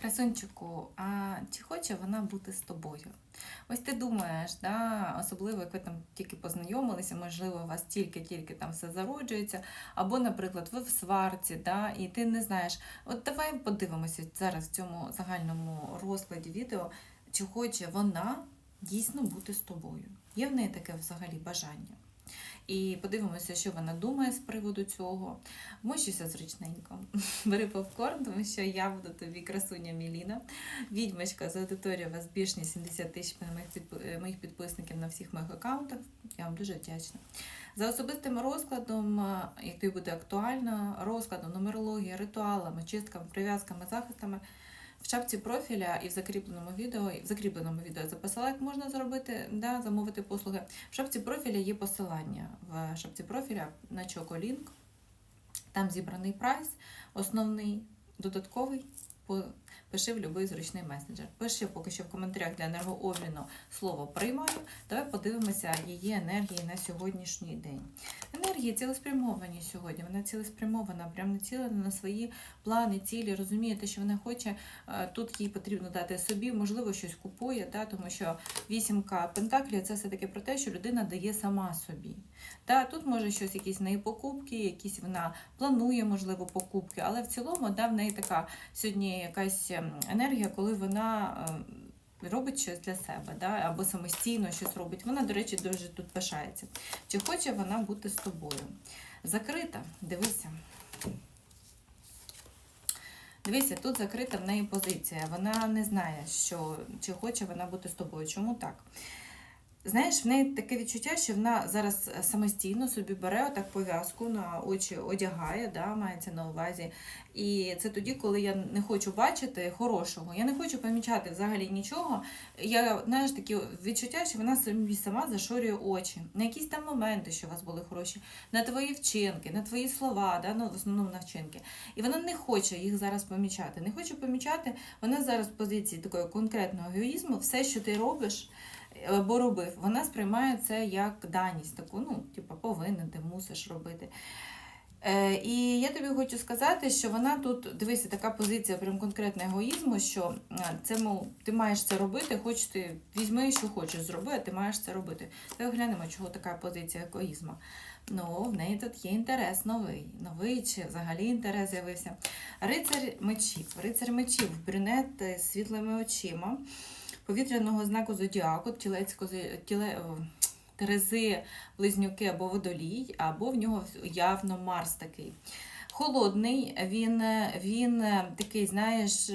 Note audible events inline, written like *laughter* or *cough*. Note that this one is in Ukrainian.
Красунчику, а чи хоче вона бути з тобою? Ось ти думаєш, да, особливо як ви там тільки познайомилися, можливо, у вас тільки-тільки там все зароджується, або, наприклад, ви в сварці, да, і ти не знаєш. От давай подивимося зараз в цьому загальному розкладі відео, чи хоче вона дійсно бути з тобою. Є в неї таке взагалі бажання. І подивимося, що вона думає з приводу цього. Вмощуся зручненько. *laughs* Бери попкорн, тому що я буду тобі красуня Міліна. Відьмочка з аудиторії вас більш ніж 70 тисяч моїх, підпи- моїх підписників на всіх моїх аккаунтах. Я вам дуже вдячна. За особистим розкладом, е, як тобі буде актуально, розкладом, нумерології, ритуалами, чистками, прив'язками, захистами. В шапці профіля і в закріпленому відео, і в закріпленому відео записала, як можна зробити, да, замовити послуги. В шапці профіля є посилання. В шапці профіля на Чоколінк. Там зібраний прайс, основний, додатковий. по- Пиши в будь-який зручний месенджер. Пиши поки що в коментарях для енергообміну слово приймаю. Давай подивимося її енергії на сьогоднішній день. Енергії цілеспрямовані сьогодні. Вона цілеспрямована, прям націлена на свої плани, цілі. Розуміє те, що вона хоче. Е, Тут їй потрібно дати собі, можливо, щось купує, да, тому що вісімка пентаклів це все-таки про те, що людина дає сама собі. Да, тут може щось, якісь неї покупки, якісь вона планує, можливо, покупки, але в цілому да, в неї така сьогодні якась енергія, коли вона. ем, Робить щось для себе, да? або самостійно щось робить. Вона, до речі, дуже тут пишається. Чи хоче вона бути з тобою? Закрита, дивися. Дивися, тут закрита в неї позиція. Вона не знає, що, чи хоче вона бути з тобою. Чому так? Знаєш, в неї таке відчуття, що вона зараз самостійно собі бере отак пов'язку на очі, одягає, да, мається на увазі. І це тоді, коли я не хочу бачити хорошого, я не хочу помічати взагалі нічого. Я знаєш такі відчуття, що вона собі сама зашорює очі на якісь там моменти, що у вас були хороші, на твої вчинки, на твої слова, да, ну, в основному на вчинки. І вона не хоче їх зараз помічати. Не хоче помічати, вона зараз в позиції такої конкретного егоїзму, все, що ти робиш або робив, вона сприймає це як даність, таку, ну, типу, повинен, ти мусиш робити. Е, і я тобі хочу сказати, що вона тут, дивися, така позиція прям конкретно егоїзму, що е, це, мов, ти маєш це робити, хоч ти візьми, що хочеш зроби, а ти маєш це робити. Давай глянемо, чого така позиція егоїзму. Ну, в неї тут є інтерес новий. Новий чи взагалі інтерес з'явився. Рицар мечів. Рицар мечів, брюнет з світлими очима повітряного знаку зодіаку, тілецько, тіле, Терези, близнюки або водолій, або в нього явно Марс такий. Холодний, він, він такий, знаєш,